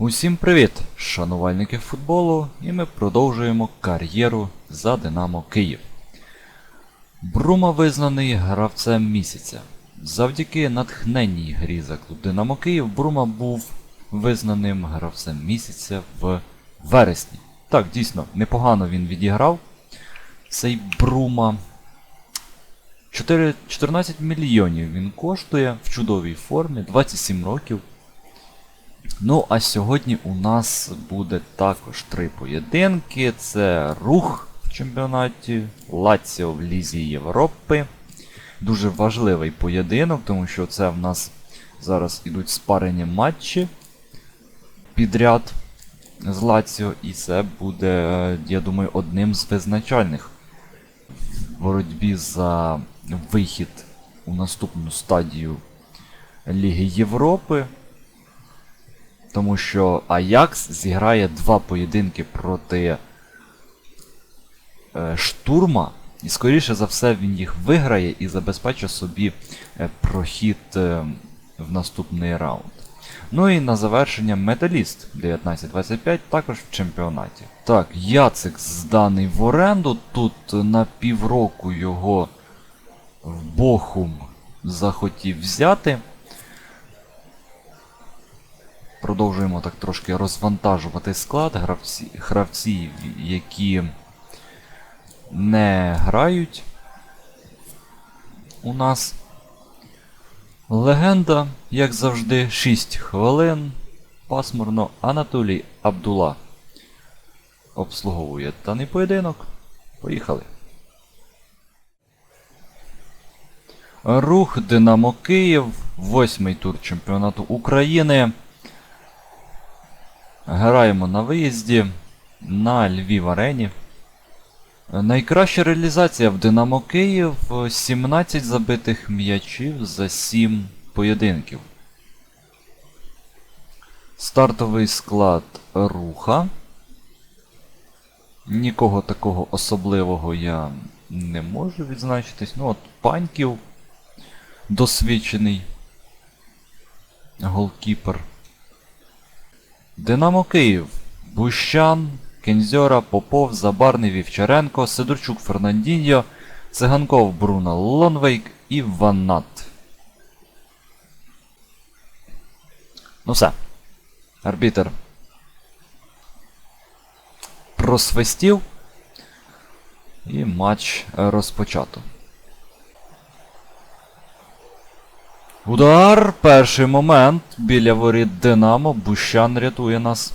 Усім привіт, шанувальники футболу, і ми продовжуємо кар'єру за Динамо Київ. Брума визнаний гравцем місяця. Завдяки натхненній грі за клуб Динамо Київ Брума був визнаним гравцем місяця в вересні. Так, дійсно, непогано він відіграв. Цей Брума. 4, 14 мільйонів він коштує в чудовій формі, 27 років. Ну, а сьогодні у нас буде також три поєдинки. Це рух в чемпіонаті, Лаціо в Лізі Європи. Дуже важливий поєдинок, тому що це в нас зараз ідуть спарені матчі підряд з Лаціо, і це буде, я думаю, одним з визначальних в боротьбі за вихід у наступну стадію Ліги Європи. Тому що Аякс зіграє два поєдинки проти е, штурма. І скоріше за все він їх виграє і забезпечить собі е, прохід е, в наступний раунд. Ну і на завершення Металіст 1925 також в чемпіонаті. Так, Яцик зданий в оренду. Тут на півроку його в Бохум захотів взяти. Продовжуємо так трошки розвантажувати склад гравці, гравці, які не грають у нас. Легенда, як завжди, 6 хвилин. Пасмурно Анатолій Абдула обслуговує даний поєдинок. Поїхали. Рух Динамо Київ. Восьмий тур чемпіонату України. Граємо на виїзді на Львів Арені. Найкраща реалізація в Динамо Київ 17 забитих м'ячів за 7 поєдинків. Стартовий склад руха. Нікого такого особливого я не можу відзначитись. Ну от паньків досвідчений голкіпер. Динамо Київ. Бущан, Кензьора, Попов, Забарний, Вівчаренко, Сидорчук Фернандіньо, Циганков Бруно Лонвейк і Ваннат. Ну все. Арбітер просвистів. І матч розпочато. Удар. Перший момент. Біля воріт Динамо. Бущан рятує нас.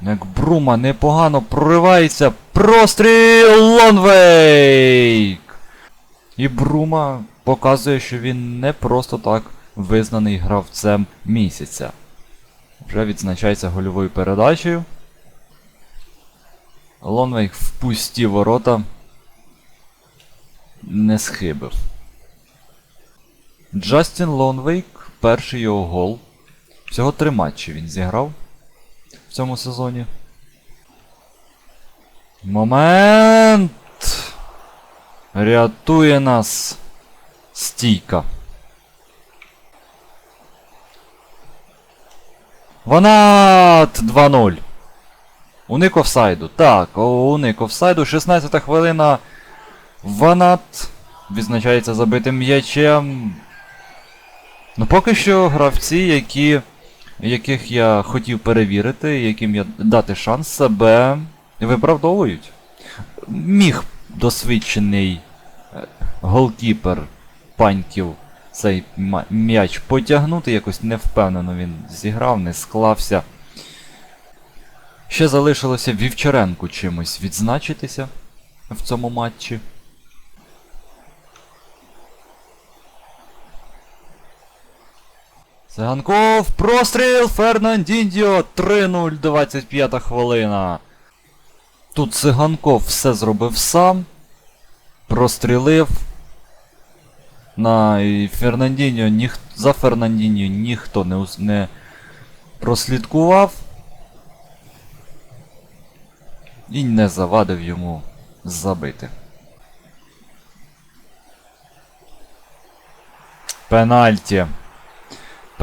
Як Брума непогано проривається. Простріл Лонвейк! І Брума показує, що він не просто так визнаний гравцем місяця. Вже відзначається гольовою передачею. Лонвейк в пусті ворота не схибив. Джастін Лонвейк, перший його гол. Всього три матчі він зіграв в цьому сезоні. Момент! Рятує нас стійка. Ванат 2-0. Уник офсайду. Так, уник офсайду. 16 хвилина. Ванат відзначається забитим м'ячем. Ну, поки що гравці, які, яких я хотів перевірити, яким я дати шанс себе виправдовують. Міг досвідчений е, голкіпер паньків цей м'яч потягнути, якось невпевнено він зіграв, не склався. Ще залишилося Вівчаренку чимось відзначитися в цьому матчі. Циганков, простріл, Фернандіндіо, 3-0, 25 хвилина. Тут Циганков все зробив сам. Прострілив. На Фернандіньо ніх... за Фернандіньо ніхто не, ус- не прослідкував. І не завадив йому забити. Пенальті.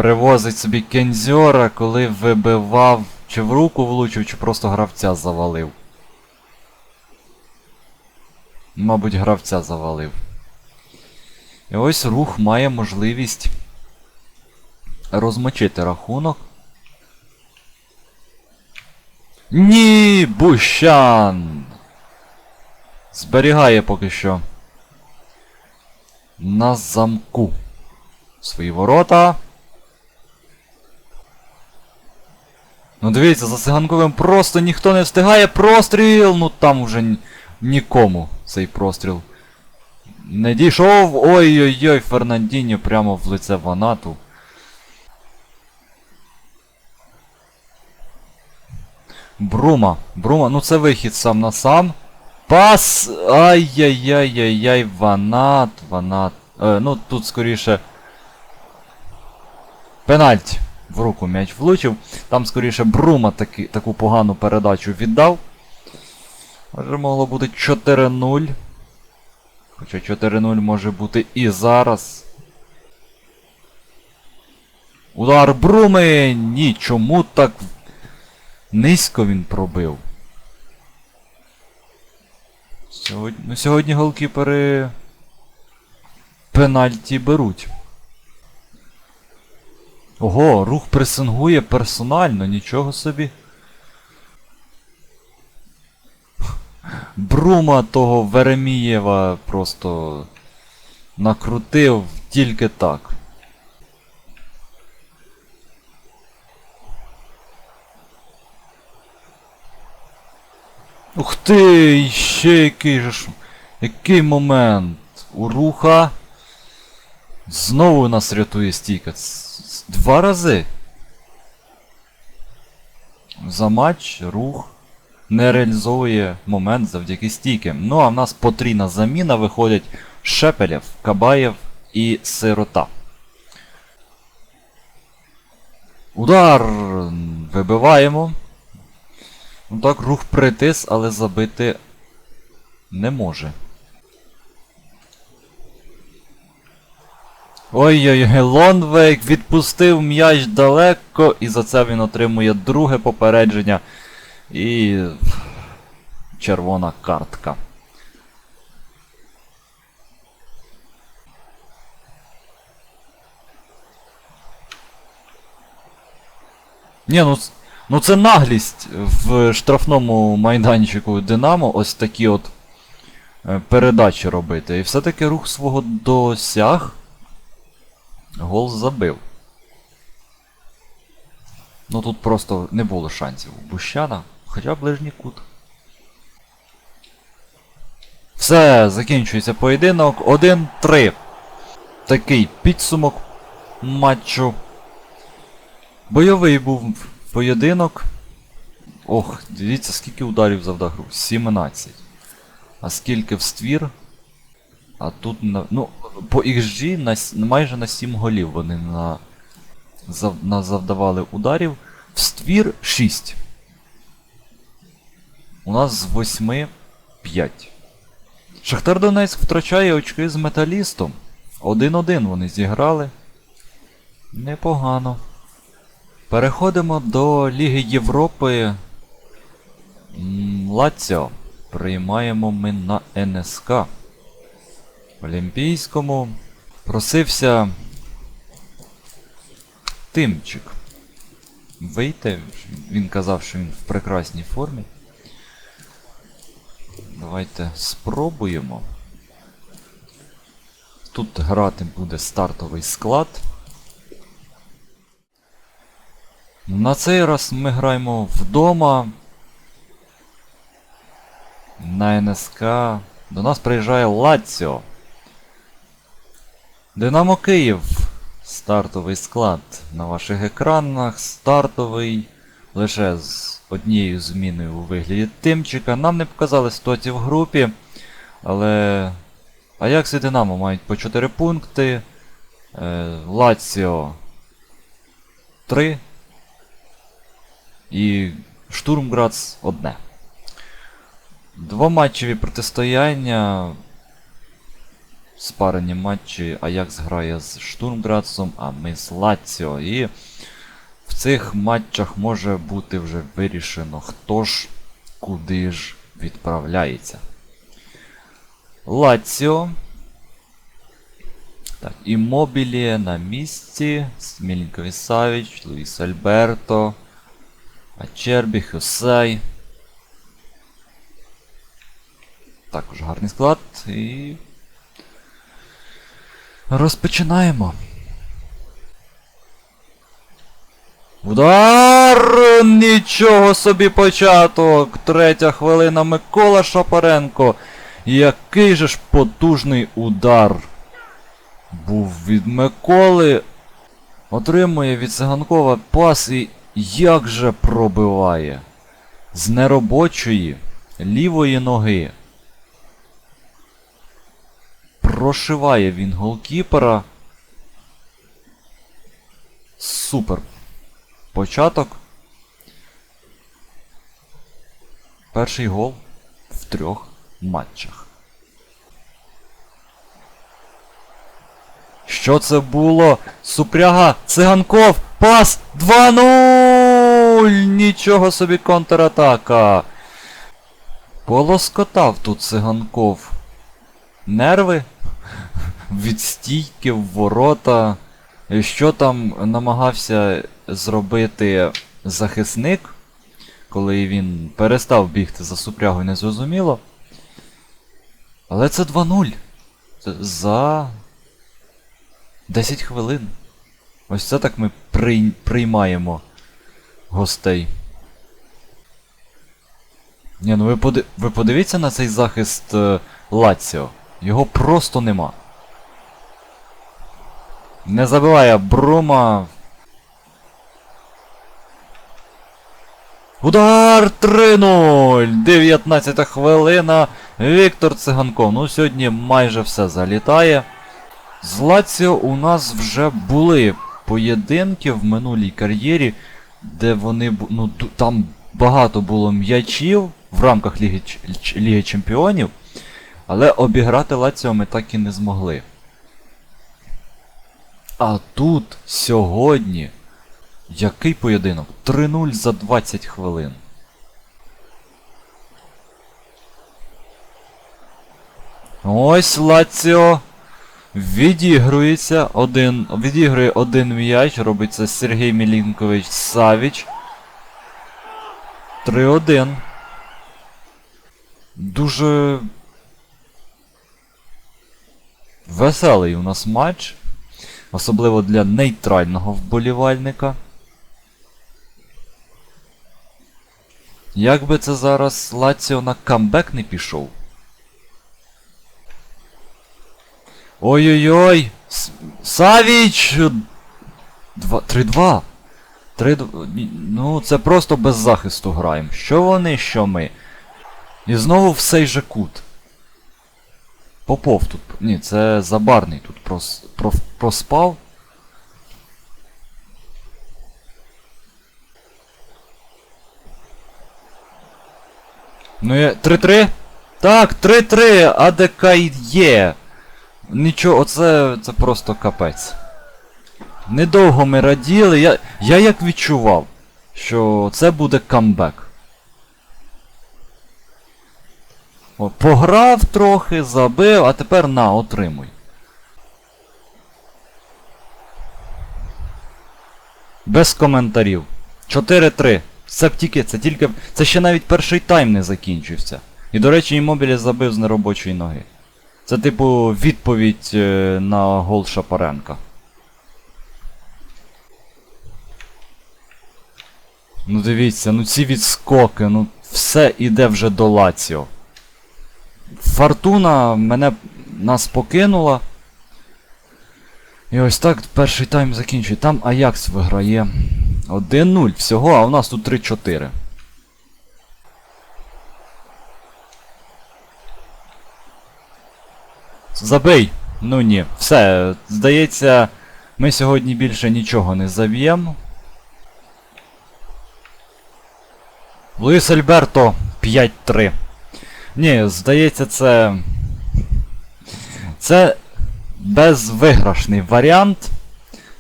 Привозить собі кензьора, коли вибивав, чи в руку влучив, чи просто гравця завалив. Мабуть, гравця завалив. І ось рух має можливість розмочити рахунок. Ні, Бущан! Зберігає поки що. На замку. Свої ворота. Ну дивіться, за циганковим просто ніхто не встигає. Простріл! Ну там ні- нікому цей простріл. Не дійшов. Ой-ой-ой, Фернандіньо прямо в лице Ванату. Брума. Брума, ну це вихід сам на сам. Пас! Ай-яй-яй-яй-яй, Ванат, Ванат. Е, ну тут скоріше. Пенальті. В руку м'яч влучив. Там скоріше Брума таки, таку погану передачу віддав. Може могло бути 4-0. Хоча 4-0 може бути і зараз. Удар Бруми! Ні, чому так низько він пробив? Сьогодні, ну, сьогодні голкіпери пенальті беруть. Ого, рух пресингує персонально, нічого собі. Брума того Веремієва просто накрутив тільки так. Ух ти! Ще який же ж. Який момент? У руха. Знову нас рятує стійка. Два рази. За матч рух не реалізовує момент завдяки стійки. Ну а в нас потрійна заміна виходять Шепелєв, Кабаєв і Сирота. Удар! Вибиваємо. Ну так, рух притис, але забити не може. Ой-ой-ой, Лонвейк відпустив м'яч далеко, і за це він отримує друге попередження. І. червона картка. Ні, ну, ну це наглість в штрафному майданчику Динамо ось такі от е, передачі робити. І все-таки рух свого досяг. Гол забив. Ну тут просто не було шансів Бущана, хоча ближній кут. Все, закінчується поєдинок. 1-3. Такий підсумок матчу. Бойовий був поєдинок. Ох, дивіться, скільки ударів завдав гру. 17. А скільки в ствір? А тут. Ну, по XG на, майже на 7 голів вони на, зав, на завдавали ударів. В ствір 6. У нас з 8 5. Шахтар Донецьк втрачає очки з металістом. 1-1 вони зіграли. Непогано. Переходимо до Ліги Європи. Лаціо. Приймаємо ми на НСК. Олімпійському просився Тимчик. Вийти. Він казав, що він в прекрасній формі. Давайте спробуємо. Тут грати буде стартовий склад. На цей раз ми граємо вдома. На НСК. До нас приїжджає Лаціо. Динамо Київ. Стартовий склад на ваших екранах. Стартовий. Лише з однією зміною у вигляді Тимчика. Нам не показали ситуацію в групі. Але. Аякс і Динамо мають по 4 пункти. Е, Лаціо 3. І Штурмградс одне. Двоматчеві протистояння. Спарені матчі Аякс грає з Штурмградцем, а ми з Лаціо. І в цих матчах може бути вже вирішено, хто ж куди ж відправляється. Лаціо. Так, Іммобілі на місці. Смілінкові Савіч, Луїс Альберто. Ачербі, Хюсей. Також гарний склад і. Розпочинаємо. Удар! Нічого собі початок! Третя хвилина Микола Шапаренко. Який же ж потужний удар був від Миколи. Отримує від Циганкова пас і як же пробиває. З неробочої лівої ноги. Прошиває він голкіпера. Супер. Початок. Перший гол в трьох матчах. Що це було? Супряга, циганков, пас 2-0! Нічого собі контратака. Полоскотав тут циганков. Нерви від стійки в ворота. Що там намагався зробити захисник, коли він перестав бігти за супрягою, не зрозуміло. Але це 2-0. За 10 хвилин. Ось це так ми прий... приймаємо гостей. Ні, ну ви, поди... ви подивіться на цей захист е, Лаціо. Його просто нема. Не забиває Брума. Удар 3-0! 19 хвилина. Віктор Циганков. Ну, сьогодні майже все залітає. З Лаціо у нас вже були поєдинки в минулій кар'єрі, де вони ну, там багато було м'ячів в рамках Ліги, Ліги Чемпіонів, але обіграти Лаціо ми так і не змогли. А тут сьогодні. Який поєдинок? 3-0 за 20 хвилин. Ось Лаціо відігрується один. Відігрує один м'яч, робить це Сергій Мілінкович Савіч. 3-1. Дуже веселий у нас матч. Особливо для нейтрального вболівальника. Як би це зараз Лаціо на камбек не пішов? Ой-ой-ой! Савіч! 3-2. 3-2. Ну, це просто без захисту граємо. Що вони, що ми. І знову в сей же кут. Попов тут. Ні, це забарний тут прос, проф, проспав. Ну є. 3-3? Так, 3-3! АДК є. Нічого, оце це просто капець. Недовго ми раділи. Я, я як відчував, що це буде камбек. О, пограв трохи, забив, а тепер на, отримуй. Без коментарів. 4-3. Це тільки, це тільки. Це ще навіть перший тайм не закінчився. І, до речі, Іммобілі забив з неробочої ноги. Це, типу, відповідь е, на гол Шапаренка. Ну дивіться, ну ці відскоки, ну все іде вже до Лаціо. Фортуна мене нас покинула. І ось так перший тайм закінчує. Там Аякс виграє 1-0 всього, а у нас тут 3-4. Забий! Ну ні. Все, здається, ми сьогодні більше нічого не заб'ємо. Луїс Альберто 5-3. Ні, здається, це. Це безвиграшний варіант.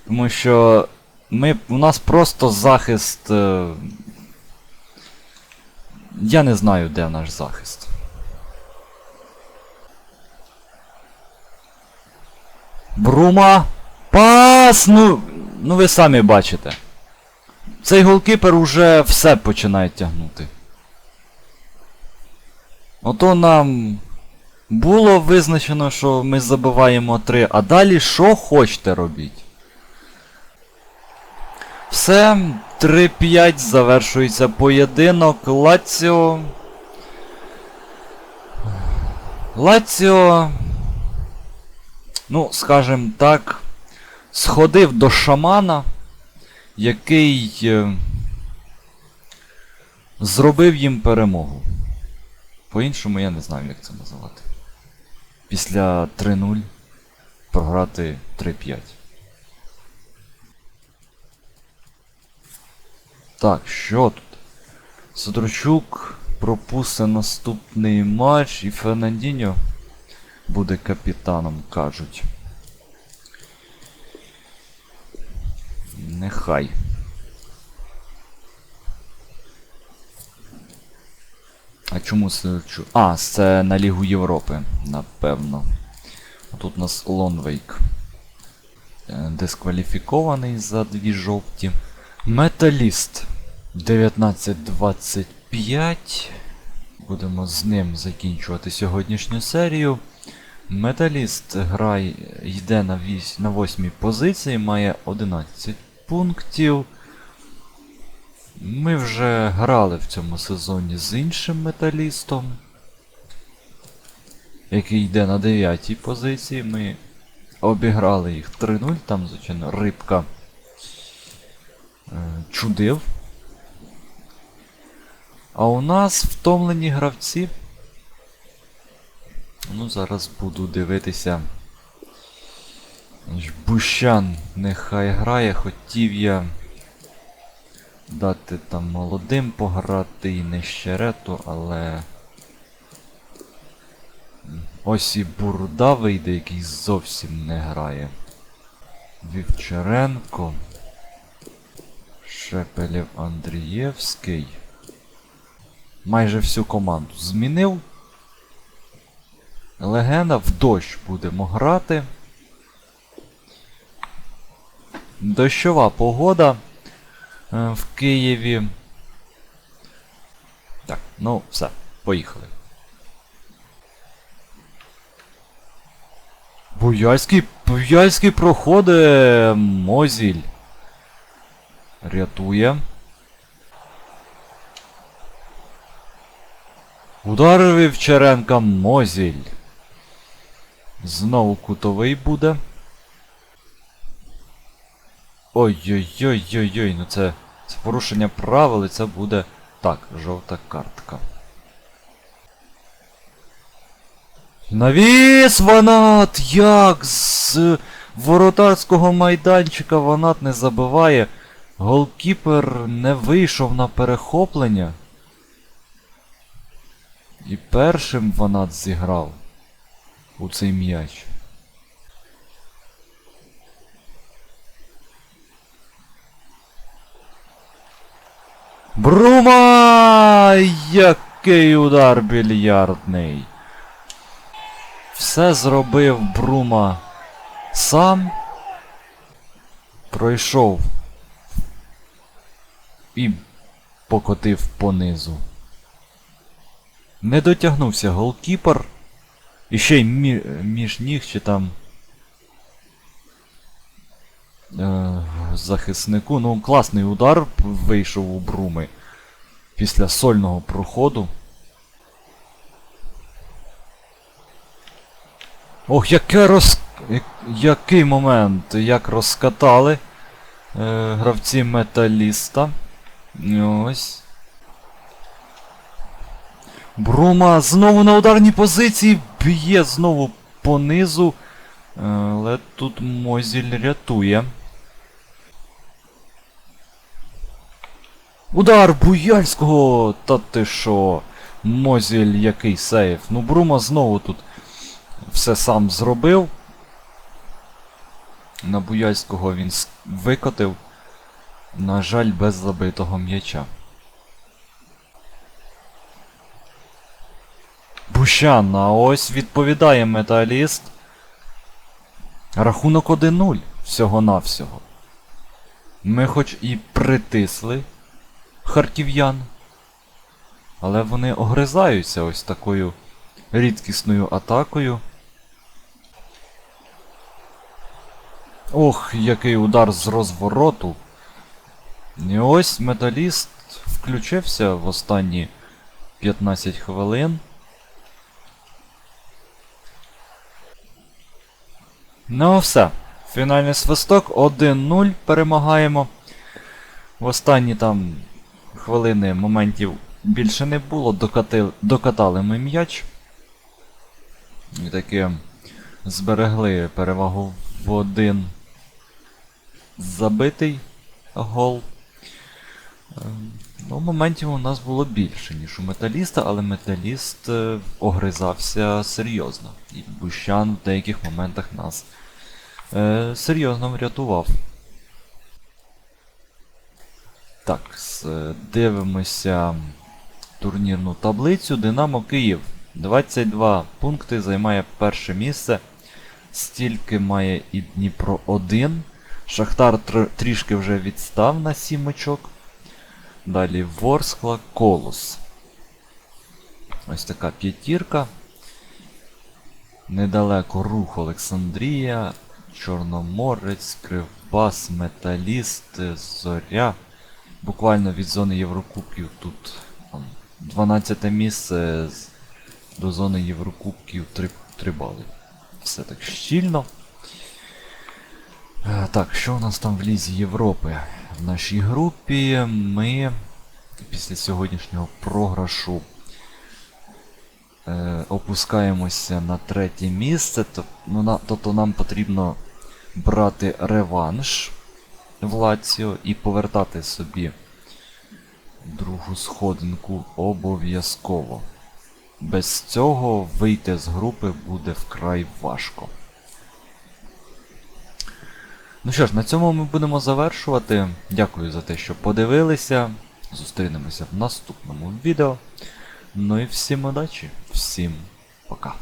Тому що ми, у нас просто захист. Е, я не знаю, де наш захист. Брума! Пас! Ну, ну ви самі бачите. Цей голкіпер уже все починає тягнути. Ото нам було визначено, що ми забиваємо 3, а далі що хочете робіть. Все, 3-5 завершується поєдинок. Лаціо. Лаціо. Ну, скажем так, сходив до шамана, який е, зробив їм перемогу. По-іншому я не знаю, як це називати. Після 3-0 програти 3-5. Так, що тут? Сидорчук пропустить наступний матч і Фернандіньо буде капітаном, кажуть. Нехай. А чому Сидорчук? А, це на Лігу Європи, напевно. Тут у нас Лонвейк. Е, Дискваліфікований за дві жовті. Металіст 1925. Будемо з ним закінчувати сьогоднішню серію. Металіст грає, йде на, вісь, на 8 позиції, має 11 пунктів. Ми вже грали в цьому сезоні з іншим металістом, який йде на 9 позиції. Ми обіграли їх 3-0, там, звичайно, рибка е, чудив. А у нас втомлені гравці. Ну, зараз буду дивитися. Бущан нехай грає, хотів я дати там молодим пограти і нещерету, але. Ось і Бурда вийде, який зовсім не грає. Вівчаренко. Шепелєв Андрієвський. Майже всю команду змінив. Легенда в дощ будемо грати. Дощова погода в Києві. Так, ну все, поїхали. Буяльський, Буяльський проходить Мозіль. Рятує. Удар Вівчаренка Мозіль. Знову кутовий буде. Ой-ой-ой-ой-ой, ну це, це порушення правил і це буде. Так, жовта картка. Навіс Ванат! Як з воротарського майданчика Ванат не забиває. Голкіпер не вийшов на перехоплення. І першим Ванат зіграв у цей м'яч. Брума! Який удар більярдний! Все зробив Брума сам. Пройшов і покотив понизу. Не дотягнувся голкіпер. І ще й між ніг чи там. Захиснику. Ну, класний удар вийшов у Бруми після сольного проходу. Ох, яке роз... який момент, як розкатали е, гравці металіста. Ось. Брума знову на ударній позиції, б'є знову понизу. Але тут Мозіль рятує. Удар Буяльського! Та ти що? Мозіль який сейф. Ну Брума знову тут все сам зробив. На Буяльського він викотив, на жаль, без забитого м'яча. Бущан, а ось відповідає металіст. Рахунок 1-0 всього-навсього. Ми хоч і притисли харків'ян, але вони огризаються ось такою рідкісною атакою. Ох, який удар з розвороту. І ось металіст включився в останні 15 хвилин. Ну все. Фінальний свисток 1-0 перемагаємо. В останні там хвилини моментів більше не було. Докати, докатали ми м'яч. І таки зберегли перевагу в один забитий гол. Ем, Ну, моментів у нас було більше, ніж у металіста, але металіст е, огризався серйозно. І Бущан в деяких моментах нас е, серйозно врятував. Так, е, дивимося турнірну таблицю. Динамо Київ 22 пункти займає перше місце. Стільки має і Дніпро 1. Шахтар тр- трішки вже відстав на 7 очок. Далі Ворскла, Колос. Ось така п'ятірка. Недалеко рух Олександрія, Чорноморець, Кривбас, Металіст, Зоря. Буквально від зони Єврокубків тут 12 місце до зони Єврокубків 3, 3 бали. Все так щільно. Е, Так, що у нас там в Лізі Європи? В нашій групі ми після сьогоднішнього програшу е, опускаємося на третє місце. Ну, тобто нам потрібно брати реванш в Лаціо і повертати собі другу сходинку обов'язково. Без цього вийти з групи буде вкрай важко. Ну що ж, на цьому ми будемо завершувати. Дякую за те, що подивилися. Зустрінемося в наступному відео. Ну і всім удачі, всім пока.